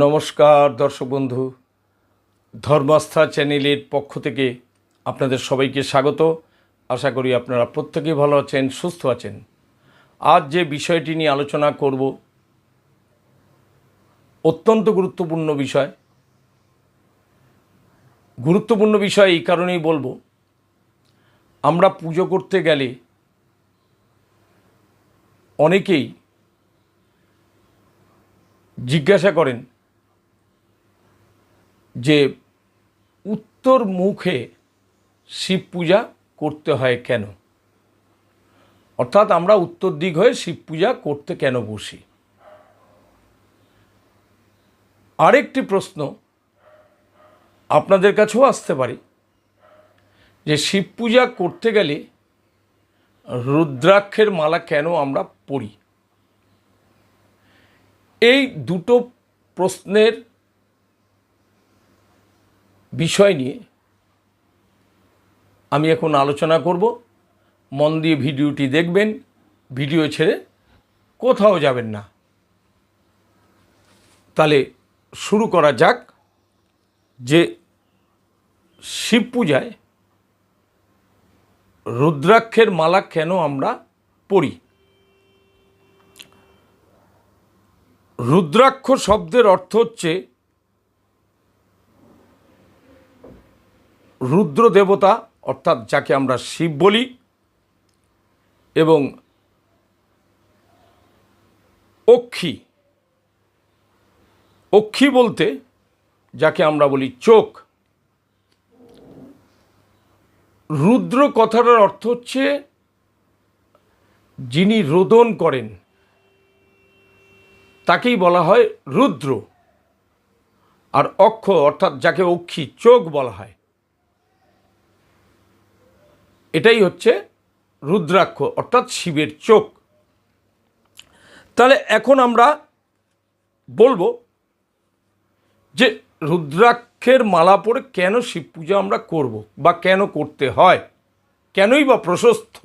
নমস্কার, দর্শক বন্ধু। ধর্মাস্থা চ্যানেলের পক্ষ থেকে আপনাদের সবাইকে স্বাগত। আশা করি আপনারা প্রত্যেকেই ভালো আছেন, সুস্থ আছেন। আজ যে বিষয়টি নিয়ে আলোচনা করব, অত্যন্ত গুরুত্বপূর্ণ বিষয়। গুরুত্বপূর্ণ বিষয় এই কারণেই বলব, আমরা পুজো করতে গেলে অনেকেই জিজ্ঞাসা করেন যে উত্তর মুখে শিব পূজা করতে হয় কেন? অর্থাৎ আমরা উত্তর দিক হয়ে শিব পূজা করতে কেন বসি? আরেকটি প্রশ্ন আপনাদের কাছেও আসতে পারে, যে শিব পূজা করতে গেলে রুদ্রাক্ষের মালা কেন আমরা পরি? এই দুটো প্রশ্নের বিষয় নিয়ে আমি এখন আলোচনা করব। মন দিয়ে ভিডিওটি দেখবেন, ভিডিও ছেড়ে কোথাও যাবেন না। তাহলে শুরু করা যাক যে শিব পূজায় রুদ্রাক্ষের মালা কেন আমরা পড়ি রুদ্রাক্ষ শব্দের অর্থ হচ্ছে রুদ্র দেবতা অর্থাৎ যাকে আমরা শিব বলি, এবং অক্ষী। অক্ষী বলতে যাকে আমরা বলি চোখ। রুদ্র কথাটার অর্থ হচ্ছে যিনি রোদন করেন, তাকেই বলা হয় রুদ্র। আর অক্ষ, অর্থাৎ যাকে অক্ষী, চোখ বলা হয়। এটাই হচ্ছে রুদ্রাক্ষ, অর্থাৎ শিবের চোখ। তাহলে এখন আমরা বলব যে রুদ্রাক্ষের মালা পরে কেন শিব পূজা আমরা করব বা কেন করতে হয়? কেনই বা প্রশস্ত?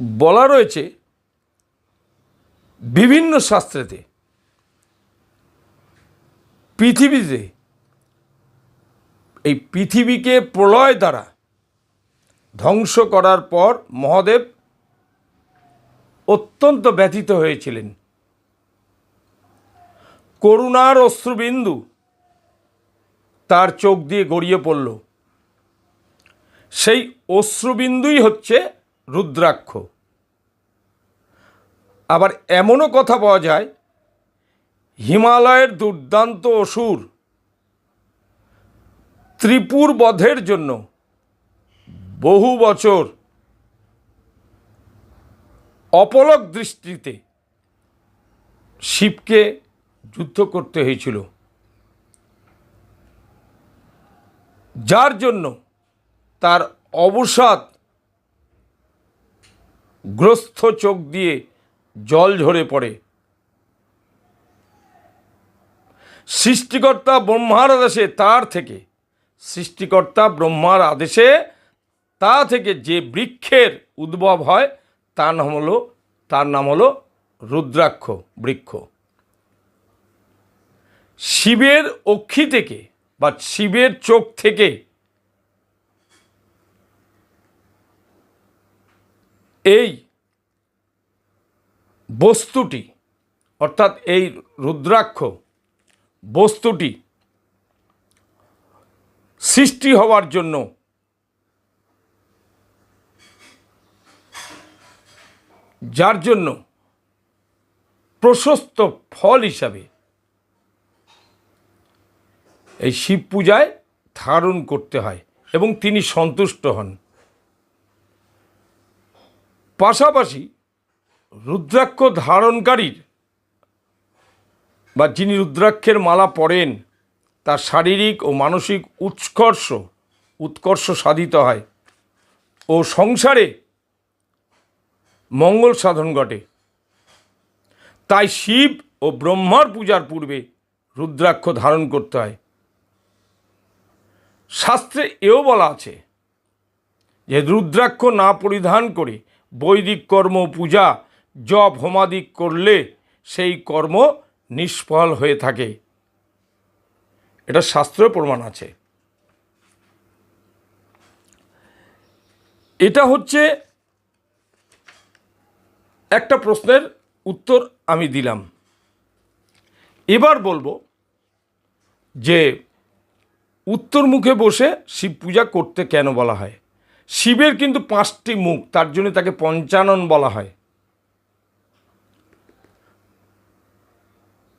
বলা রয়েছে বিভিন্ন শাস্ত্রেতে, পৃথিবীতে এই পৃথিবীকে প্রলয় দ্বারা ধ্বংস করার পর মহাদেব অত্যন্ত ব্যথিত হয়েছিলেন। করুণার অশ্রুবিন্দু তার চোখ দিয়ে গড়িয়ে পড়ল। সেই অশ্রুবিন্দুই হচ্ছে রুদ্রাক্ষ। আবার এমনও কথা পাওয়া যায়, হিমালয়ের দুর্দান্ত অসুর ত্রিপুর বধের জন্য বহু বছর অপলক দৃষ্টিতে শিবকে যুদ্ধ করতে হয়েছিল। যার জন্য তার অবসাদ গ্রস্ত চোখ দিয়ে জল ঝরে পড়ে। সৃষ্টিকর্তা ব্রহ্মার আদেশে তার থেকে সৃষ্টিকর্তা ব্রহ্মার আদেশে তা থেকে যে বৃক্ষের উদ্ভব হয়, তার নাম হলো, তার নাম হলো রুদ্রাক্ষ বৃক্ষ। শিবের অক্ষি থেকে বা শিবের চোখ থেকে এই বস্তুটি, অর্থাৎ এই রুদ্রাক্ষ বস্তুটি সৃষ্টি হওয়ার জন্য। যার জন্য প্রশস্ত ফল হিসাবে এই শিব পূজায় ধারণ করতে হয় এবং তিনি সন্তুষ্ট হন। পাশাপাশি রুদ্রাক্ষ ধারণকারীর বা যিনি রুদ্রাক্ষের মালা পরেন তার শারীরিক ও মানসিক উৎকর্ষ উৎকর্ষ সাধিত হয় ও সংসারে মঙ্গল সাধন ঘটে। তাই শিব ও ব্রহ্মার পূজার পূর্বে রুদ্রাক্ষ ধারণ করতে হয়। শাস্ত্রে এও বলা আছে যে রুদ্রাক্ষ না পরিধান করে বৈদিক কর্ম পূজা, জপ, হোমাদিক করলে সেই কর্ম নিষ্ফল হয়ে থাকে। এটা শাস্ত্র প্রমাণ আছে। এটা হচ্ছে একটা প্রশ্নের উত্তর আমি দিলাম। এবার বলব যে উত্তর মুখে বসে শিব পূজা করতে কেন বলা হয়? শিবের কিন্তু পাঁচটি মুখ, তার জন্য তাকে পঞ্চানন বলা হয়।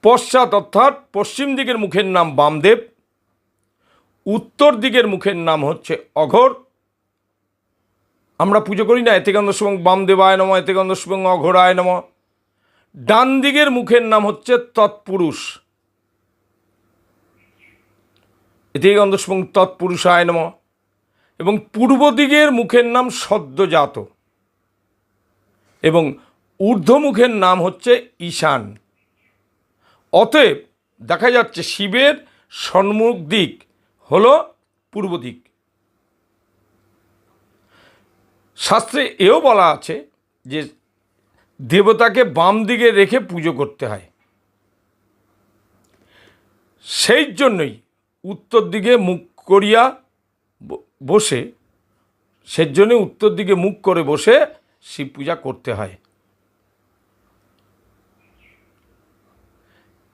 পশ্চাৎ অর্থাৎ পশ্চিম দিকের মুখের নাম বামদেব, উত্তর দিকের মুখের নাম হচ্ছে অঘর। আমরা পুজো করি না এতেগন্ধ শুভং বামদেবায় নম এতেগন্ধ শুভং অঘরায় নম। ডান দিকের মুখের নাম হচ্ছে তৎপুরুষ। এতেগন্ধ শুভং তৎপুরুষায় নম। এবং পূর্ব দিকের মুখের নাম সদ্যজাত। এবং ঊর্ধ্বমুখের নাম হচ্ছে ঈশান। অতএব দেখা যাচ্ছে শিবের সম্মুখ দিক হল পূর্ব দিক। শাস্ত্রে এও বলা আছে যে দেবতাকে বাম দিকে রেখে পুজো করতে হয়। সেই জন্যই উত্তর দিকে মুখ করিয়া বসে, সেই উত্তর দিকে মুখ করে বসে শিব পূজা করতে হয়।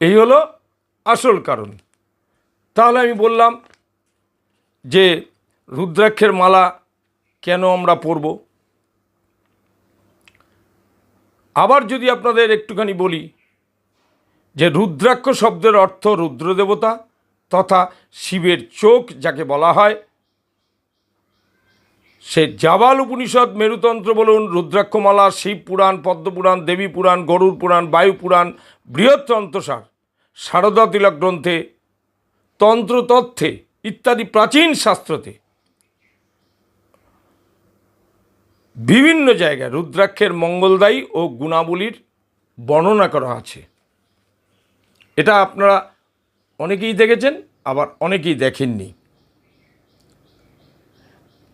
এই হলো আসল কারণ। তাহলে আমি বললাম যে রুদ্রাক্ষের মালা কেন আমরা পরব? আবার যদি আপনাদের একটুখানি বলি যে রুদ্রাক্ষ শব্দের অর্থ রুদ্রদেবতা তথা শিবের চোখ যাকে বলা হয় সে জাবাল উপনিষদ, মেরুতন্ত্র বলুন, রুদ্রাক্ষমালা, শিব পুরাণ, পদ্মপুরাণ, দেবী পুরাণ গরুর পুরাণ, বায়ু পুরাণ বৃহত্তন্ত্রসার শারদা তিলক গ্রন্থে তন্ত্রতত্ত্বে ইত্যাদি প্রাচীন শাস্ত্রতে। বিভিন্ন জায়গায় রুদ্রাক্ষের মঙ্গলদায়ী ও গুণাবলীর বর্ণনা করা আছে। এটা আপনারা অনেকেই দেখেছেন, আবার অনেকেই দেখেননি।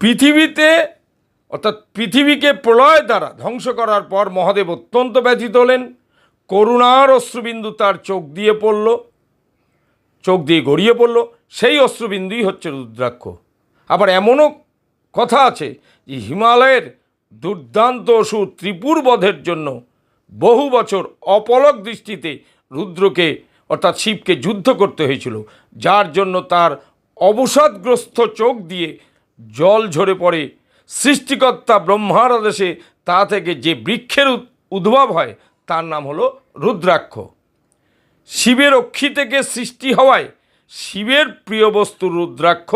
পৃথিবীতে, অর্থাৎ পৃথিবীকে প্রলয় দ্বারা ধ্বংস করার পর মহাদেব অত্যন্ত ব্যথিত হলেন। করুণার অশ্রুবিন্দু তার চোখ দিয়ে পড়ল, চোখ দিয়ে গড়িয়ে পড়ল। সেই অশ্রুবিন্দুই হচ্ছে রুদ্রাক্ষ। আবার এমনও কথা আছে যে হিমালয়ের দুর্দান্ত অসুর ত্রিপুর বধের জন্য বহু বছর অপলক দৃষ্টিতে রুদ্রকে, অর্থাৎ শিবকে যুদ্ধ করতে হয়েছিল, যার জন্য তার অবসাদগ্রস্ত চোখ দিয়ে জল ঝরে পড়ে। সৃষ্টিকর্তা ব্রহ্মার আদেশে তা থেকে যে বৃক্ষের উদ- উদ্ভব হয়, তার নাম হলো রুদ্রাক্ষ। শিবের অক্ষি থেকে সৃষ্টি হওয়ায় শিবের প্রিয় বস্তু রুদ্রাক্ষ,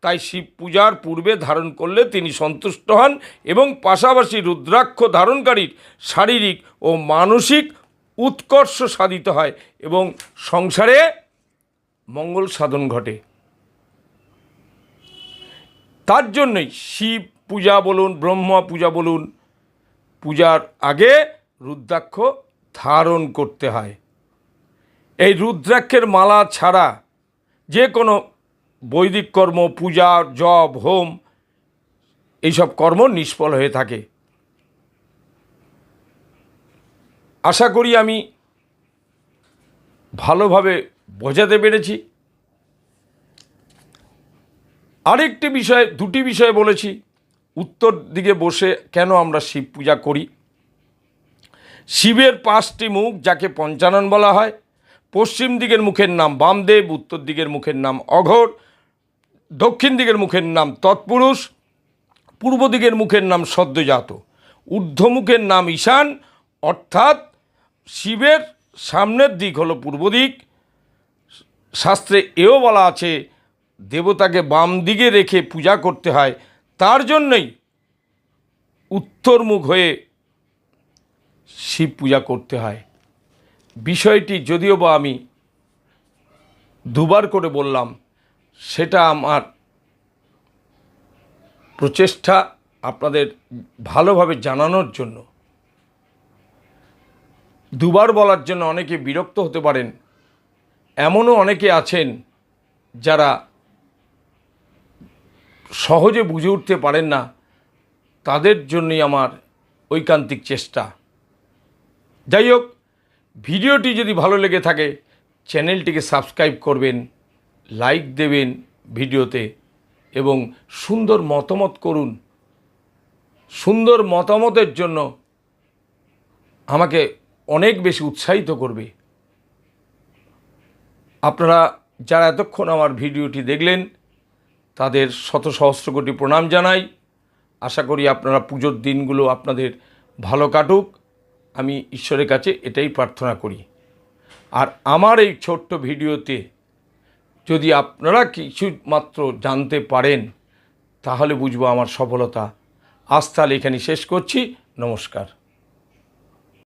তাই শিব পূজার পূর্বে ধারণ করলে তিনি সন্তুষ্ট হন এবং পাশাপাশি রুদ্রাক্ষ ধারণকারীর শারীরিক ও মানসিক উৎকর্ষ সাধিত হয় এবং সংসারে মঙ্গল সাধন ঘটে। তার জন্যই শিব পূজা বলুন, ব্রহ্মা পূজা বলুন, পূজার আগে রুদ্রাক্ষ ধারণ করতে হয়। এই রুদ্রাক্ষের মালা ছাড়া যে কোনো বৈদিক কর্ম, পূজা জব হোম, এইসব কর্ম নিষ্ফল হয়ে থাকে। আশা করি আমি ভালোভাবে বোঝাতে পেরেছি। আরেকটি বিষয়, দুটি বিষয় বলেছি। উত্তর দিকে বসে কেন আমরা শিব পূজা করি? শিবের পাঁচটি মুখ যাকে পঞ্চানন বলা হয়, পশ্চিম দিকের মুখের নাম বামদেব, উত্তর দিকের মুখের নাম অঘর, দক্ষিণ দিকের মুখের নাম তৎপুরুষ, পূর্ব দিকের মুখের নাম সদ্যজাত। ঊর্ধ্বমুখের নাম ঈশান, অর্থাৎ শিবের সামনের দিক হলো পূর্ব দিক। শাস্ত্রে এও বলা আছে দেবতাকে বাম দিকে রেখে পূজা করতে হয়, তার জন্যই উত্তরমুখ হয়ে শিব পূজা করতে হয়। বিষয়টি যদিও বা আমি দুবার করে বললাম, সেটা আমার প্রচেষ্টা আপনাদের ভালোভাবে জানানোর জন্য। দুবার বলার জন্য অনেকে বিরক্ত হতে পারেন, এমনও অনেকে আছেন যারা সহজে বুঝে উঠতে পারেন না, তাদের জন্যই আমার ঐকান্তিক চেষ্টা। যাই হোক, ভিডিওটি যদি ভালো লেগে থাকে, চ্যানেলটিকে সাবস্ক্রাইব করবেন, লাইক দেবেন ভিডিওতে, এবং সুন্দর মতামত করুন। সুন্দর মতামতের জন্য আমাকে অনেক বেশি উৎসাহিত করবে। আপনারা যারা এতক্ষণ আমার ভিডিওটি দেখলেন তাদের শত সহস্র কোটি প্রণাম জানাই। আশা করি আপনারা পুজোর দিনগুলো আপনাদের ভালো কাটুক। আমি ঈশ্বরের কাছে এটাই প্রার্থনা করি। আর আমার এই ছোট্ট ভিডিওতে যদি আপনারা কিছু মাত্র জানতে পারেন, তাহলে বুঝব আমার সফলতা। আজ তাহলে এখানে শেষ করছি। নমস্কার।